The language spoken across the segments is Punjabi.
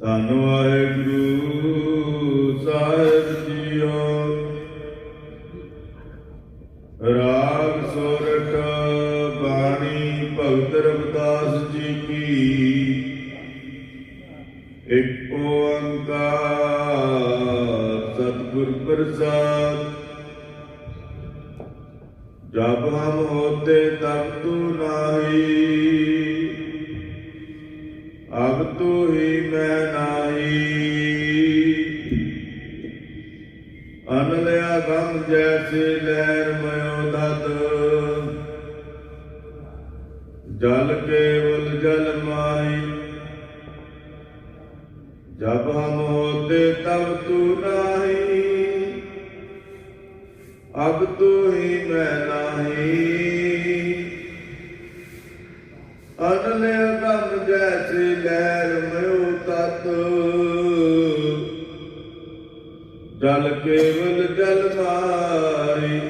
ਧੰਨ ਵਾਹਿਗੁਰੂ ਸਾਹਿਬ ਜੀਓ। ਰਾਗ ਸੋਰਠ ਬਾਣੀ ਭਗਤ ਰਵਿਦਾਸ ਜੀ ਕੀ। ਇੱਕ ਓੰਕਾਰ ਸਤਿਗੁਰ ਪ੍ਰਸਾਦ। ਜਬ ਹਮ ਹੋਤੇ ਤਬ ਤੂ ਨਾਹੀ। ਅਨਲਿਆ ਗਮ ਜੈਸੇ ਲਹਿਰ ਮਯੋ ਦਤ। ਜਲ ਕੇਵਲ ਜਲ ਮਾਈ ਜਬ ਹਮ ਹੋਤੇ ਤਬ ਤੂ ਨਾਹੀ। ਅਬ ਤੂ ਹੀ ਮੈਂ ਨਾਹੀ। ਜਲ ਕੇਵਲ ਜਲ ਮਾਈ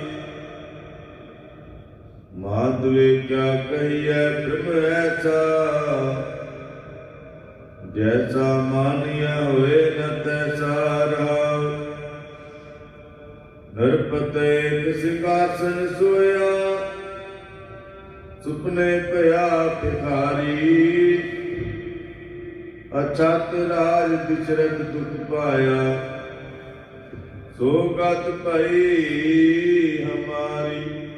ਮਾਧਵੇ ਕਿਆ ਕਹੀਐ ਬ੍ਰਹਮ ਐਸਾ? ਜੈਸਾ ਮਾਨਿਆ ਹੋਏ ਨ ਤੈਸਾ ਰਹਾਉ ਨਰਪਤੇ ਕਿਸਿਕਾਸਨ ਸੋਇਆ। ਸੁਪਨੇ ਭਇਆ ਭਿਖਾਰੀ। ਅਛਤ ਰਾਜ ਬਿਚਰਤ ਦੁਖ ਪਾਇਆ। ਸੋ ਗਤ ਭਈ ਹਮਾਰੀ।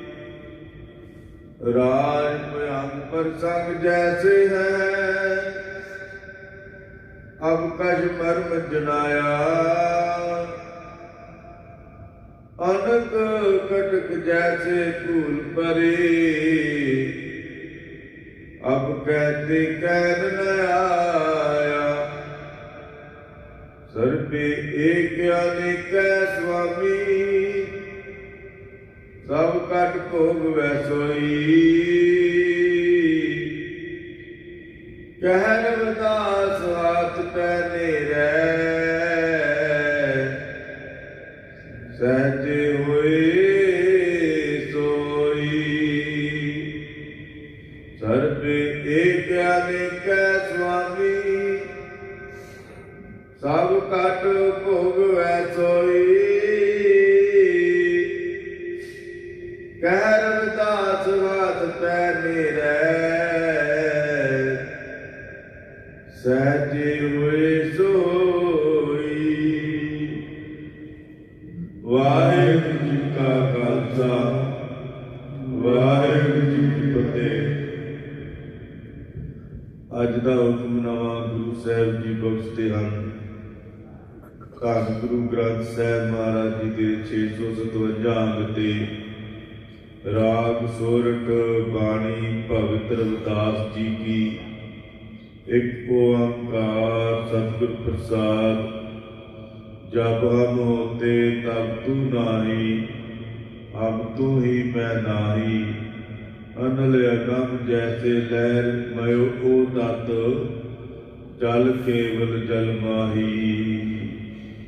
ਰਾਜ ਭਯੰਗ ਪਰ ਸੰਗ ਜੈਸੇ ਹੈ। ਅਬ ਕਜ ਮਰਮ ਜਨਾਇਆ। ਅਨਕ ਕਟਕ ਜੈਸੇ ਭੂਲ ਪਰੇ। ਅਬ ਕਹਤੇ ਕਹਿਨ ਨ ਆਇਆ। ਸਰਬੇ ਏਕ ਅਨੇਕੈ ਸੁਆਮੀ ਸਭ ਕਟ ਭੋਗ ਵੈ ਸੋਈ। ਸਭ ਕਟ ਭੋਗ ਵੈ ਸੋਈ। ਕਹਿ ਰਵਿਦਾਸ ਹਾਥ ਪੈ ਨੇਰੈ। ਸਹਜੇ ਹੋਏ ਸੋਈ। ਵਾਹਿਗੁਰੂ ਜੀ ਕਾ ਖਾਲਸਾ, ਵਾਹਿਗੁਰੂ ਜੀ ਕੀ ਫਤਿਹ। ਅੱਜ ਦਾ ਹੁਕਮਨਾਮਾ ਗੁਰੂ ਸਾਹਿਬ ਜੀ ਬਖਸ਼ਦੇ ਹਨ। ਧੰਨ ਗੁਰੂ ਗ੍ਰੰਥ ਸਾਹਿਬ ਮਹਾਰਾਜ ਜੀ ਦੇ 657 ਅੰਗ ਤੇ ਰਾਗ ਸੋਰਠ ਬਾਣੀ ਭਗਤ ਰਵਿਦਾਸ ਜੀ ਕੀ ਇੱਕ ਓੰਕਾਰ ਸਤਿਗੁਰ ਪ੍ਰਸਾਦ, ਜਬ ਹਮ ਹੋਤੇ ਤਬ ਤੂ ਨਾਹੀ ਅਬ ਤੂ ਹੀ ਮੈਂ ਨਾਹੀ। ਅਨਲ ਅਗਮ ਜੈਸੇ ਲਹਿਰ ਮਯੋ ਓ ਦਤ ਜਲ ਕੇਵਲ ਜਲ ਮਾਹੀ।